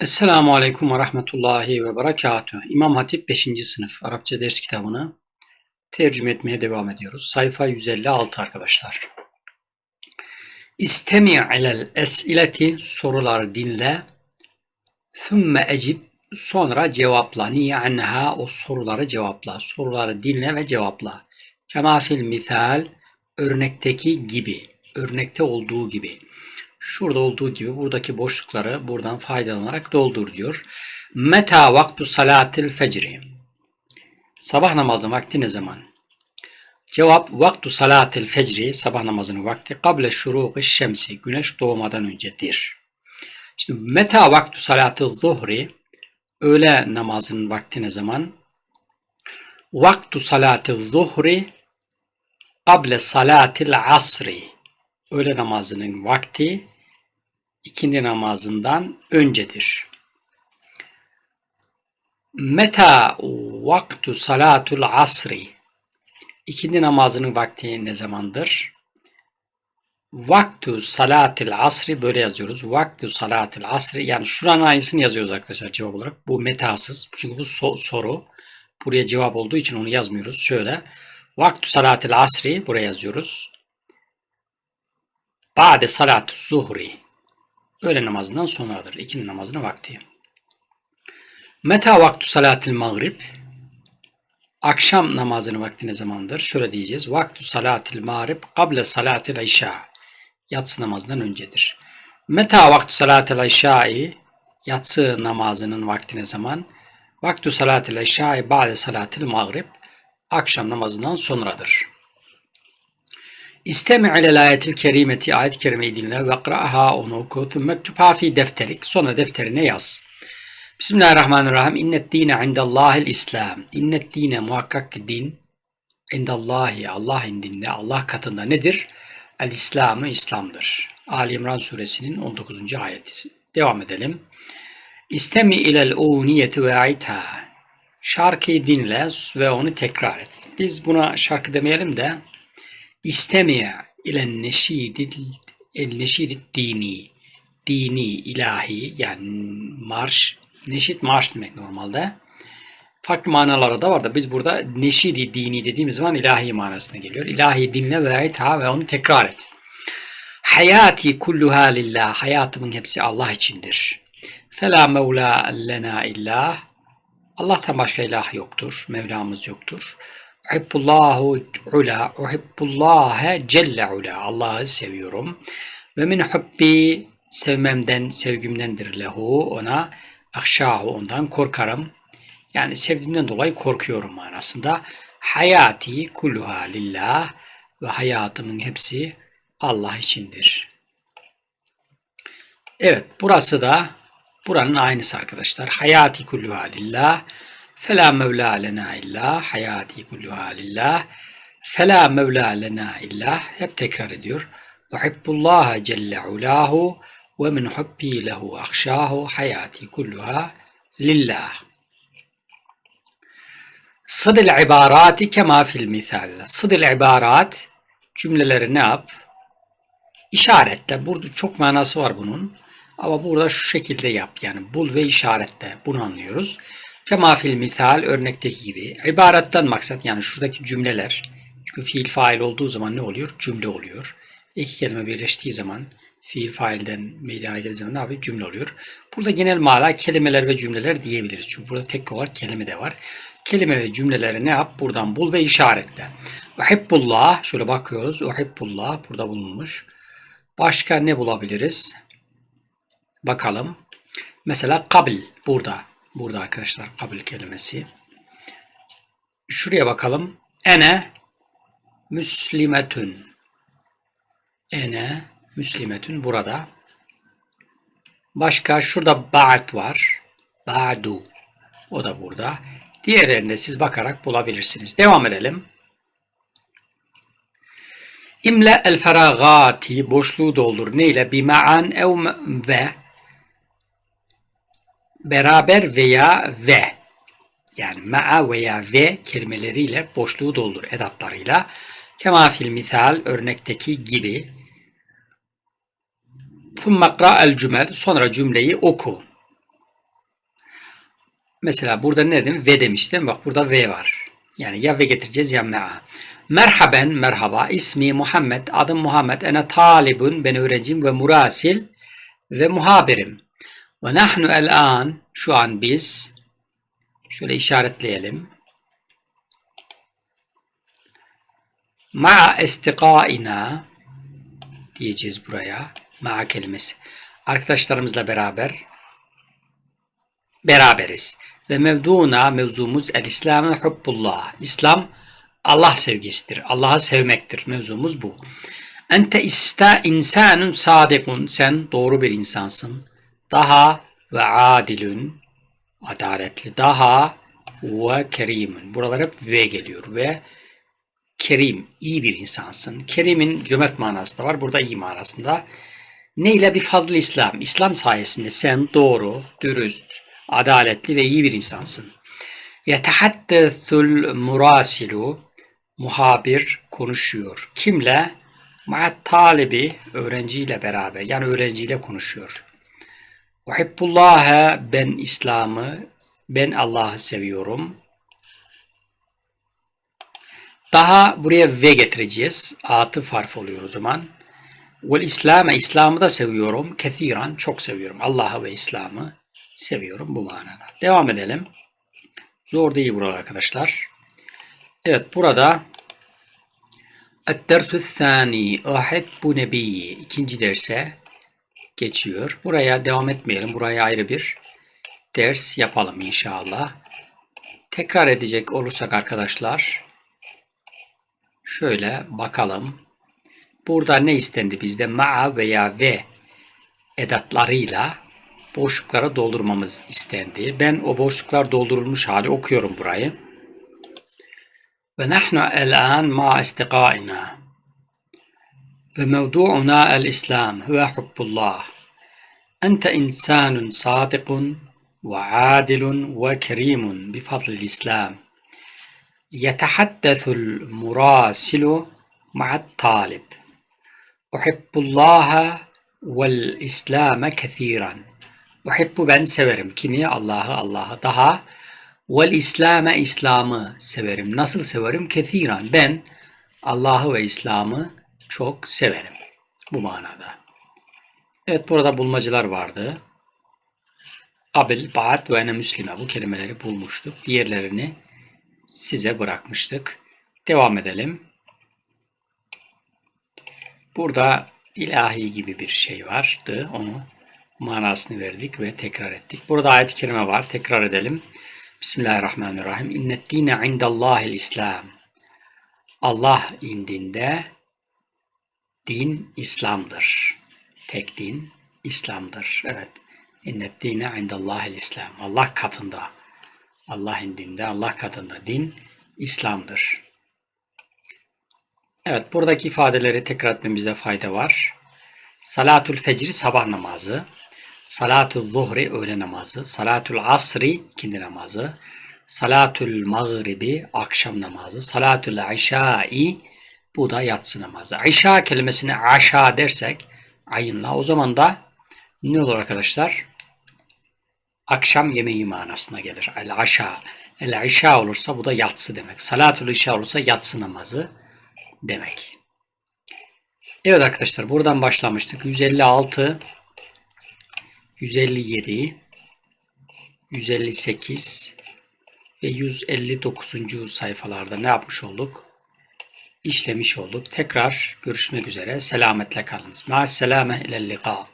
Esselamu Aleyküm ve Rahmetullahi ve Berekatuhu. İmam Hatip 5. sınıf Arapça ders kitabını tercüme etmeye devam ediyoruz. Sayfa 156 arkadaşlar. İstemi ilel esileti soruları dinle. Thümme ecib sonra cevapla. Niye anha o soruları cevapla. Soruları dinle ve cevapla. Kema fil misal örnekteki gibi. Örnekte olduğu gibi. Şurada olduğu gibi buradaki boşlukları buradan faydalanarak doldur diyor. Meta vaktu salatil fecri. Sabah namazının vakti ne zaman? Cevap vaktu salatil fecri sabah namazının vakti kable şuruğu şemsi güneş doğmadan öncedir. Şimdi meta vaktu salatil zuhri öğle namazının vakti ne zaman? Vaktu salatil zuhri kable salatil asri öğle namazının vakti ikindi namazından öncedir. Meta vaktu salatul asri ikindi namazının vakti ne zamandır? Vaktu salatil asri böyle yazıyoruz. Vaktu salatil asri yani şuranın aynısını yazıyoruz arkadaşlar cevap olarak. Bu metasız. Çünkü bu so soru. Buraya cevap olduğu için onu yazmıyoruz. Şöyle. Vaktu salatil asri buraya yazıyoruz. Ba'de salat zuhri. Öğle namazından sonradır. İkindi namazının vakti. Meta vaktu salatil mağrib. Akşam namazının vakti ne zamandır? Şöyle diyeceğiz. Vaktu salatil mağrib kable salatil işa. Yatsı namazından öncedir. Meta vaktu salatil işai. Yatsı namazının vakti ne zaman? Vaktu salatil işai ba'de salatil mağrib. Akşam namazından sonradır. İstemi ile ayetil kerimeti ayet-i kerimeyi dinle ve kıra'ha onu oku tübha fi defterik sonra defterine yaz. Bismillahirrahmanirrahim. İnnet dine indallahil İslam. İnnet dine muhakkak ki din indallahi Allah indinde Allah katında nedir? El İslamı İslam'dır. Ali İmran suresinin 19. ayeti. Devam edelim. İstemi ilel uniyeti ve aitha. Şarkıyı dinle ve onu tekrar et. Biz buna şarkı demeyelim de İstemiye ile neşidil el neşidid dini dini ilahi yani marş neşit marş demek normalde farklı manaları da var da biz burada neşidi dini dediğimiz zaman ilahi manasına geliyor. İlahi dinle ve ita ve onu tekrar et. Hayati kulluha lillah. Hayatımın hepsi Allah içindir. Fela mevla lena illah. Allah'tan başka ilah yoktur. Mevlamız yoktur. Uhibbullahu ula, uhibbullahe celle ula. Allah'ı seviyorum. Ve min hubbi sevmemden, sevgimdendir lehu ona. Akşahu ondan korkarım. Yani sevdiğimden dolayı korkuyorum manasında. Hayati kulluha lillah ve hayatımın hepsi Allah içindir. Evet burası da buranın aynısı arkadaşlar. Hayati kulluha lillah Fela mevla lena illa hayati kulluha lillah. Fela mevla lena illa hep tekrar ediyor. Uhibbullaha celle ulahu ve min hubbi lehu akşahu hayati kulluha lillah. Sıdil ibarati kema fil misal. Sıdil ibarat cümleleri ne yap? İşaretle. Burada çok manası var bunun. Ama burada şu şekilde yap. Yani bul ve işaretle. Bunu anlıyoruz. Kema fil misal örnekteki gibi. İbaretten maksat yani şuradaki cümleler. Çünkü fiil fail olduğu zaman ne oluyor? Cümle oluyor. İki kelime birleştiği zaman fiil failden meydana geldiği zaman ne yapıyor? Cümle oluyor. Burada genel mana kelimeler ve cümleler diyebiliriz. Çünkü burada tek olarak kelime de var. Kelime ve cümleleri ne yap? Buradan bul ve işaretle. Uhibbullah. Şöyle bakıyoruz. Uhibbullah burada bulunmuş. Başka ne bulabiliriz? Bakalım. Mesela kabil burada. Burada arkadaşlar kabul kelimesi. Şuraya bakalım. Ene müslimetün. Ene müslimetün burada. Başka şurada ba'd var. Ba'du. O da burada. Diğerlerinde siz bakarak bulabilirsiniz. Devam edelim. İmle el feragati boşluğu doldur. Ne ile? Bima'an ev ve beraber veya ve yani ma'a veya ve kelimeleriyle boşluğu doldur edatlarıyla. Kema fil misal örnekteki gibi. Thumma el cümel sonra cümleyi oku. Mesela burada ne dedim? Ve demiştim. Bak burada ve var. Yani ya ve getireceğiz ya me'a. Merhaben, merhaba. İsmi Muhammed. Adım Muhammed. Ene talibun. Ben öğrenciyim ve murasil ve muhabirim. Ve nahnu el-an. Şu an biz. Şöyle işaretleyelim. Ma'a estikaina diyeceğiz buraya. Ma'a kelimesi. Arkadaşlarımızla beraber beraberiz. Ve mevduna mevzumuz el İslam'ı hubbullah. İslam Allah sevgisidir. Allah'ı sevmektir. Mevzumuz bu. Ente ista insanun sadikun. Sen doğru bir insansın. Daha ve adilün adaletli. Daha ve kerimun. Buralar hep ve geliyor ve kerim, iyi bir insansın. Kerim'in cömert manası da var. Burada iyi manasında. Ne ile bir fazla İslam? İslam sayesinde sen doğru, dürüst, adaletli ve iyi bir insansın. Yetehaddesul murasilu muhabir konuşuyor. Kimle? Ma'at talibi öğrenciyle beraber. Yani öğrenciyle konuşuyor. Uhibbullâhe ben İslam'ı, ben Allah'ı seviyorum. Daha buraya ve getireceğiz. Atıf harfi oluyor o zaman. Vel İslam'ı, İslam'ı da seviyorum. Kethiran, çok seviyorum. Allah'ı ve İslam'ı seviyorum bu manada. Devam edelim. Zor değil buralar arkadaşlar. Evet burada Et-dersü thani Ahibbu nebiyyi ikinci derse geçiyor. Buraya devam etmeyelim. Buraya ayrı bir ders yapalım inşallah. Tekrar edecek olursak arkadaşlar şöyle bakalım. Burada ne istendi bizde? Ma'a veya ve edatlarıyla boşlukları doldurmamız istendi. Ben o boşluklar doldurulmuş hali okuyorum burayı. Ve nahnu el-an ma istiqaina. وموضوعنا الإسلام هو حب الله. أنت إنسان صادق وعادل وكريم بفضل الإسلام. يتحدث المراسل مع الطالب. أحب الله والإسلام كثيرا. أحب بن سبرم. كيمياء الله الله طه. والإسلام إسلام سبرم. نصل سبرم كثيرا. بن الله وإسلام çok severim. Bu manada. Evet burada bulmacılar vardı. Abil, Ba'at ve ene Müslime bu kelimeleri bulmuştuk. Diğerlerini size bırakmıştık. Devam edelim. Burada ilahi gibi bir şey vardı. Onu manasını verdik ve tekrar ettik. Burada ayet-i kerime var. Tekrar edelim. Bismillahirrahmanirrahim. İnnet dine indallahil İslam. Allah indinde din İslam'dır. Tek din İslam'dır. Evet. İnnet dine indallahil İslam. Allah katında. Allah indinde, Allah katında din İslam'dır. Evet, buradaki ifadeleri tekrar etmemize fayda var. Salatul fecri sabah namazı. Salatul zuhri öğle namazı. Salatul asri ikindi namazı. Salatul mağribi akşam namazı. Salatul işai bu da yatsı namazı. İşa kelimesini aşa dersek ayınla o zaman da ne olur arkadaşlar? Akşam yemeği manasına gelir. El aşa. El işa olursa bu da yatsı demek. Salatul işa olursa yatsı namazı demek. Evet arkadaşlar buradan başlamıştık. 156 157 158 ve 159. sayfalarda ne yapmış olduk? İşlemiş olduk. Tekrar görüşmek üzere. Selametle kalınız. Ma'as selame ilel liqa.